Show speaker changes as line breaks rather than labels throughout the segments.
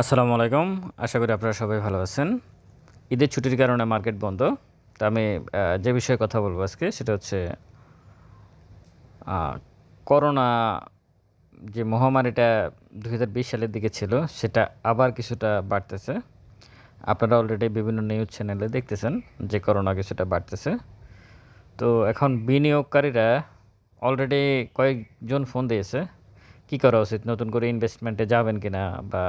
আসসালামু আলাইকুম। আশা করি আপনারা সবাই ভালো আছেন। ঈদের ছুটির কারণে মার্কেট বন্ধ। তা আমি যে বিষয়ে কথা বলব আজকে সেটা হচ্ছে করোনা যে মহামারীটা দু বিশ সালের দিকে ছিল, সেটা আবার কিছুটা বাড়তেছে। আপনারা অলরেডি বিভিন্ন নিউজ চ্যানেলে দেখতেছেন যে করোনা কিছুটা বাড়তেছে। তো এখন বিনিয়োগকারীরা অলরেডি কয়েকজন ফোন দিয়েছে। কি করা উচিত? নতুন করে ইনভেস্টমেন্টে যাবেন কিনা বা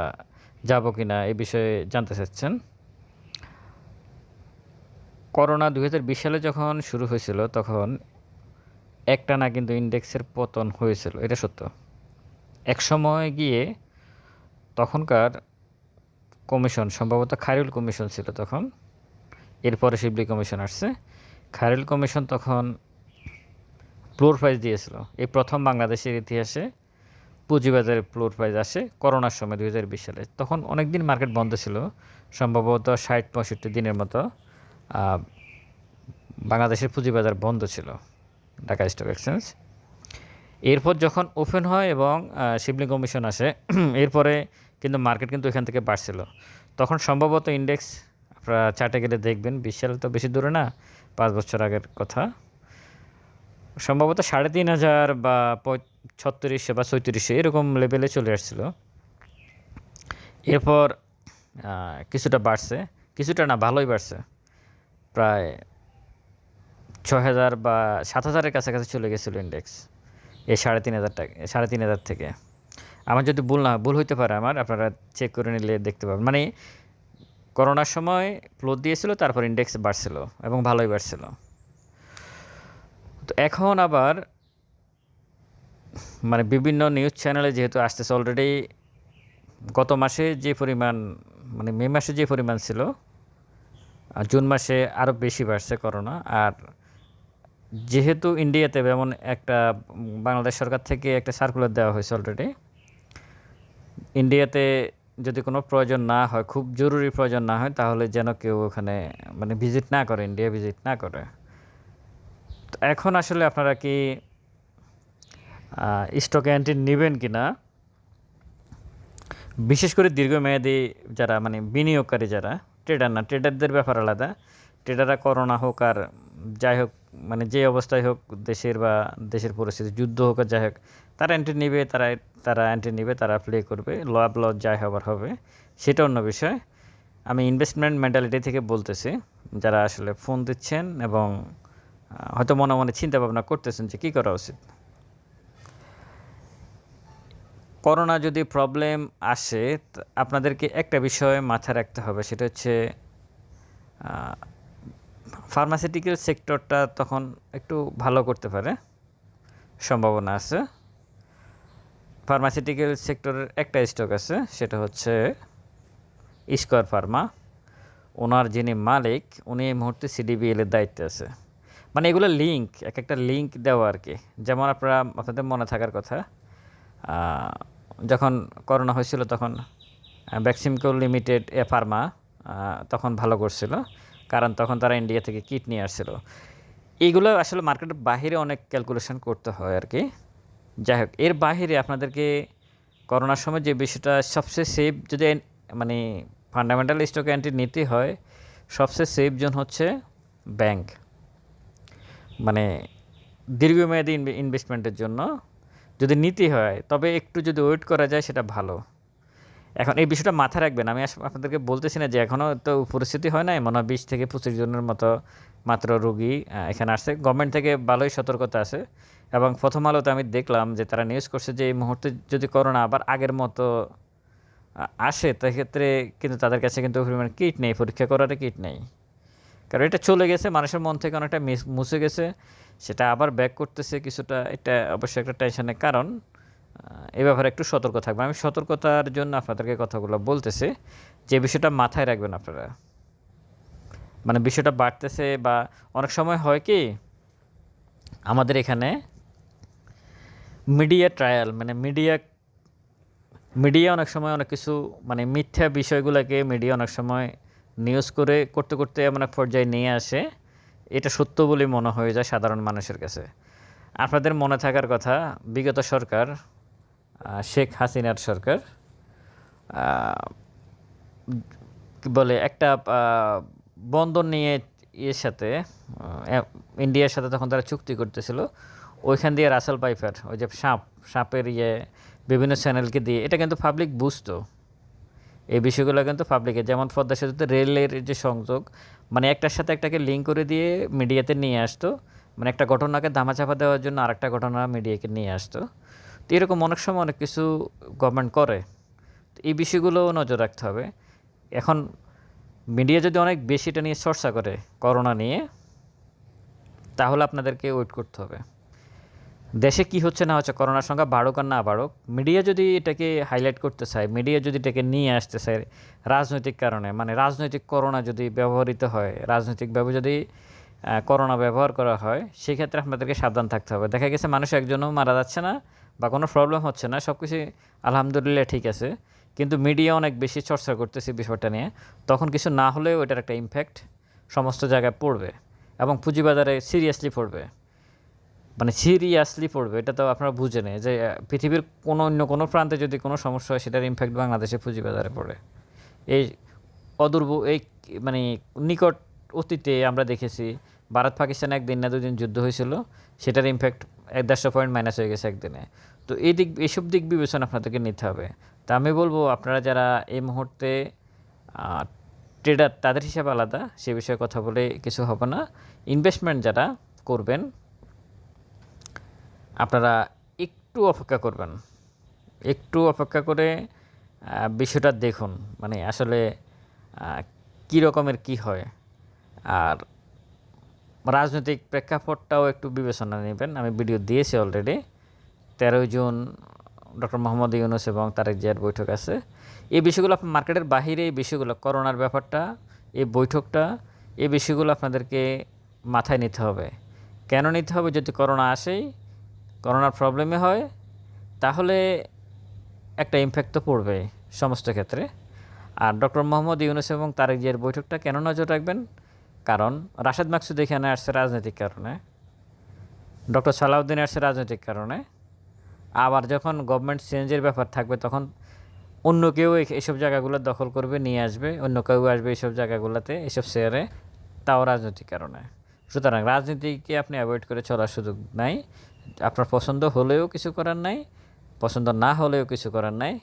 যাব কিনা এই বিষয়ে জানতে চাচ্ছেন। করোনা দু হাজার বিশ সালে যখন শুরু হয়েছিল, তখন একটানা কিন্তু ইন্ডেক্সের পতন হয়েছিল, এটা সত্য। এক সময় গিয়ে তখনকার কমিশন, সম্ভবত খায়রুল কমিশন ছিল তখন, এরপরে শিবলি কমিশন আসছে। খায়রুল কমিশন তখন ফ্লোর প্রাইজ দিয়েছিল। এই প্রথম বাংলাদেশের ইতিহাসে পুঁজিবাজারে ফ্লোর প্রাইজ আসে করোনার সময় দু হাজার বিশ সালে। তখন অনেক দিন মার্কেট বন্ধ ছিল, সম্ভবত ষাট পঁয়ষট্টি দিনের মতো বাংলাদেশের পুঁজিবাজার বন্ধ ছিল ঢাকা স্টক এক্সচেঞ্জ এরপর যখন ওপেন হয় এবং শিবলিং কমিশন আসে, এরপরে কিন্তু মার্কেট কিন্তু এখান থেকে বাড়ছিল। তখন সম্ভবত ইন্ডেক্স আপনারা চার্টে গেলে দেখবেন, বিশ সাল তো বেশি দূরে না, পাঁচ বছর আগের কথা। সম্ভবত সাড়ে তিন হাজার বা ছত্রিশশো বা ছয়ত্রিশশো এরকম লেভেলে চলে আসছিল। এরপর কিছুটা বাড়ছে, কিছুটা না, ভালোই বাড়ছে। প্রায় ছয় হাজার বা সাত হাজারের কাছাকাছি চলে গেছিল ইন্ডেক্স এই সাড়ে তিন হাজার টাকা, সাড়ে তিন হাজার থেকে। আমার যদি ভুল না, ভুল হইতে পারে আমার, আপনারা চেক করে নিলে দেখতে পাবেন। মানে করোনার সময় ফ্লোর দিয়েছিল, তারপর ইন্ডেক্স বাড়ছিল এবং ভালোই বাড়ছিল। তো এখন আবার মানে বিভিন্ন নিউজ চ্যানেলে যেহেতু আসতেছে অলরেডি গত মাসে যে পরিমাণ মানে মে মাসে যে পরিমাণ ছিল জুন মাসে আরও বেশি বাড়ছে করোনা, আর যেহেতু ইন্ডিয়াতে এমন একটা, বাংলাদেশ সরকার থেকে একটা সার্কুলার দেওয়া হয়েছে অলরেডি ইন্ডিয়াতে যদি কোনো প্রয়োজন না হয়, খুব জরুরি প্রয়োজন না হয়, তাহলে যেন কেউ ওখানে মানে ভিজিট না করে ইন্ডিয়া ভিজিট না করে। এখন আসলে আপনারা কি স্টক এন্ট্রি নেবেন কি না বিশেষ করে দীর্ঘমেয়াদী যারা মানে বিনিয়োগকারী যারা ট্রেডার না ট্রেডারদের ব্যাপার আলাদা। ট্রেডাররা করোনা হোক আর যাই হোক মানে যে অবস্থায় হোক, দেশের বা দেশের পরিস্থিতি, যুদ্ধ হোক আর যাই হোক, তারা এন্ট্রি নেবে, তারা তারা এন্ট্রি নেবে, তারা প্লে করবে লাভ লস যাই হবার হবে, সেটা অন্য বিষয়। আমি ইনভেস্টমেন্ট মেন্টালিটি থেকে বলতেছি, যারা আসলে ফোন দিচ্ছেন এবং হয়তো মনে মনে চিন্তা ভাবনা করতেছেন যে কী করা উচিত? করোনা যদি প্রবলেম আসে আপনাদেরকে একটা বিষয় মাথায় রাখতে হবে, সেটা হচ্ছে ফার্মাসিউটিক্যাল সেক্টরটা তখন একটু ভালো করতে পারে, সম্ভাবনা আছে। ফার্মাসিউটিক্যাল সেক্টরের একটা স্টক আছে, সেটা হচ্ছে স্কোয়ার ফার্মা ওনার যিনি মালিক, উনি এই মুহূর্তে সিডিবিএল এর দায়িত্বে আছে। মানে এগুলো লিঙ্ক এক একটা লিঙ্ক দেওয়া আর কি যেমন আপনারা, আপনাদের মনে থাকার কথা যখন করোনা হয়েছিল তখন ভ্যাকসিমকো লিমিটেড এ ফার্মা তখন ভালো করছিল, কারণ তখন তারা ইন্ডিয়া থেকে কিট নিয়ে আসছিল। এইগুলো আসলে মার্কেটের বাইরে অনেক ক্যালকুলেশন করতে হয় আর কি যাই হোক, এর বাইরে আপনাদেরকে করোনার সময় যে বিষয়টা সবচেয়ে সেফ যদি মানে ফান্ডামেন্টাল স্টক এন্ট্রি নিতে হয়, সবচেয়ে সেফ জোন হচ্ছে ব্যাংক মানে দীর্ঘমেয়াদী ইনভেস্টমেন্টের জন্য যদি নিতে হয়, তবে একটু যদি ওয়েট করা যায় সেটা ভালো। এখন এই বিষয়টা মাথায় রাখবেন। আমি আপনাদেরকে বলতেছি না যে এখনও তো পরিস্থিতি হয় নাই, মনে হয় বিশ থেকে পঁচিশ জনের মতো মাত্র রুগী এখানে আসছে। গভর্নমেন্ট থেকে ভালোই সতর্কতা আছে এবং প্রথম আলোতে আমি দেখলাম যে তারা নিউজ করছে যে এই মুহূর্তে যদি করোনা আবার আগের মতো আসে সেক্ষেত্রে কিন্তু তাদের কাছে কিন্তু পরিমাণ কিট নেই, পরীক্ষা করার কিট নেই। কারণ এটা চলে গেছে, মানুষের মন থেকে অনেকটা মিস- মুছে গেছে। সেটা আবার ব্যাক করতেছে কিছুটা, এটা অবশ্যই একটা টেনশনের কারণ। এ ব্যাপারে একটু সতর্ক থাকবেন। আমি সতর্কতার জন্য আপনাদেরকে কথাগুলো বলতেছি, যে বিষয়টা মাথায় রাখবেন আপনারা। মানে বিষয়টা বাড়তেছে বা অনেক সময় হয় কি, আমাদের এখানে মিডিয়া ট্রায়াল মানে মিডিয়া মিডিয়া অনেক সময় অনেক কিছু মানে মিথ্যা বিষয়গুলোকে মিডিয়া অনেক সময় নিউজ করে করতে করতে এমন এক পর্যায়ে নিয়ে আসে। এটা সত্য বলে মনে হয়ে যায় সাধারণ মানুষের কাছে। আপনাদের মনে থাকার কথা, বিগত সরকার শেখ হাসিনার সরকার বলে একটা বন্দর নিয়ে ইয়ের সাথে ইন্ডিয়ার সাথে তখন তারা চুক্তি করতেছিল। ওইখান দিয়ে রাসেল পাইফার, ওই যে সাপ, সাপের ইয়ে বিভিন্ন চ্যানেলকে দিয়ে, এটা কিন্তু পাবলিক বুঝতো। এই বিষয়গুলো কিন্তু পাবলিকে যেমন পদ্মা সেতুতে রেলের যে সংযোগ মানে একটার সাথে একটাকে লিঙ্ক করে দিয়ে মিডিয়াতে নিয়ে আসতো। মানে একটা ঘটনাকে ধামাচাপা দেওয়ার জন্য আরেকটা ঘটনা মিডিয়াকে নিয়ে আসতো। তো এরকম অনেক সময় অনেক কিছু গভর্নমেন্ট করে। তো এই বিষয়গুলোও নজর রাখতে হবে। এখন মিডিয়া যদি অনেক বেশি এটা নিয়ে চর্চা করে করোনা নিয়ে, তাহলে আপনাদেরকে ওয়েট করতে হবে। দেশে কি হচ্ছে না হচ্ছে, করোনার সংখ্যা বাড়ুক আর না বাড়ুক মিডিয়া যদি এটাকে হাইলাইট করতে চায় মিডিয়া যদি এটাকে নিয়ে আসতে চায় রাজনৈতিক কারণে মানে রাজনৈতিক করোনা যদি ব্যবহৃত হয় রাজনৈতিকভাবে যদি করোনা ব্যবহার করা হয়, সেক্ষেত্রে আপনাদেরকে সাবধান থাকতে হবে। দেখা গেছে মানুষ একজনও মারা যাচ্ছে না বা কোনো প্রবলেম হচ্ছে না সব কিছু আলহামদুলিল্লাহ ঠিক আছে, কিন্তু মিডিয়া অনেক বেশি চর্চা করতেছে বিষয়টা নিয়ে, তখন কিছু না হলেও এটার একটা ইম্প্যাক্ট সমস্ত জায়গায় পড়বে এবং পুঁজিবাজারে সিরিয়াসলি পড়বে। মানে সিরিয়াসলি পড়বে, এটা তো আপনারা বুঝে নেই যে পৃথিবীর কোনো অন্য কোনো প্রান্তে যদি কোনো সমস্যা হয়, সেটার ইম্প্যাক্ট বাংলাদেশে পুঁজিবাজারে পড়ে। এই অদূর্ব, এই মানে নিকট অতীতে আমরা দেখেছি, ভারত পাকিস্তান একদিন না দুদিন যুদ্ধ হয়েছিল, সেটার ইম্প্যাক্ট এক দেড়শো পয়েন্ট মাইনাস হয়ে গেছে একদিনে। তো এই দিক এইসব দিক বিবেচনা আপনাদেরকে নিতে হবে। তা আমি বলব, আপনারা যারা এই মুহূর্তে ট্রেডার তাদের হিসাব আলাদা, সে বিষয়ে কথা বলে কিছু হবে না। ইনভেস্টমেন্ট যারা করবেন আপনারা একটু অপেক্ষা করবেন। একটু অপেক্ষা করে বিষয়টা দেখুন। মানে আসলে কী রকমের কি হয়। আর রাজনৈতিক প্রেক্ষাপটটাও একটু বিবেচনা নেবেন। আমি ভিডিও দিয়েছি অলরেডি তেরোই জুন, ডক্টর মোহাম্মদ ইউনুস এবং তারেক জিয়ার বৈঠক আছে। এই বিষয়গুলো আপনার মার্কেটের বাহিরে, এই বিষয়গুলো করোনার ব্যাপারটা, এই বৈঠকটা, এই বিষয়গুলো আপনাদেরকে মাথায় নিতে হবে। কেন নিতে হবে? যদি করোনা আসেই করোনার প্রবলেমে হয়, তাহলে একটা ইমপ্যাক্ট তো পড়বে সমস্ত ক্ষেত্রে। আর ডক্টর মোহাম্মদ ইউনুস এবং তারেক জিয়ার বৈঠকটা কেন নজর রাখবেন? কারণ রাশেদ মাকসুদ এখানে আসছে রাজনৈতিক কারণে ডক্টর সালাউদ্দিন আসছে রাজনৈতিক কারণে। আবার যখন গভর্নমেন্ট চেঞ্জের ব্যাপার থাকবে, তখন অন্য কেউ এই- এইসব জায়গাগুলো দখল করবে, নিয়ে আসবে, অন্য কেউ আসবে এইসব জায়গাগুলোতে এইসব শেয়ারে তাও রাজনৈতিক কারণে। সুতরাং রাজনীতিকে আপনি অ্যাভয়েড করে চলার সুযোগ নাই। আপনার পছন্দ হলেও কিছু করার নাই, পছন্দ না হলেও কিছু করার নাই,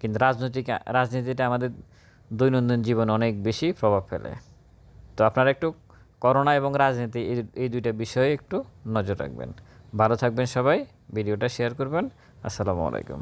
কিন্তু রাজনৈতিক রাজনীতিটা আমাদের দৈনন্দিন জীবনে অনেক বেশি প্রভাব ফেলে। তো আপনারা একটু করোনা এবং রাজনীতি এই দুইটা বিষয়ে একটু নজর রাখবেন। ভালো থাকবেন সবাই, ভিডিওটা শেয়ার করবেন। আসসালামু আলাইকুম।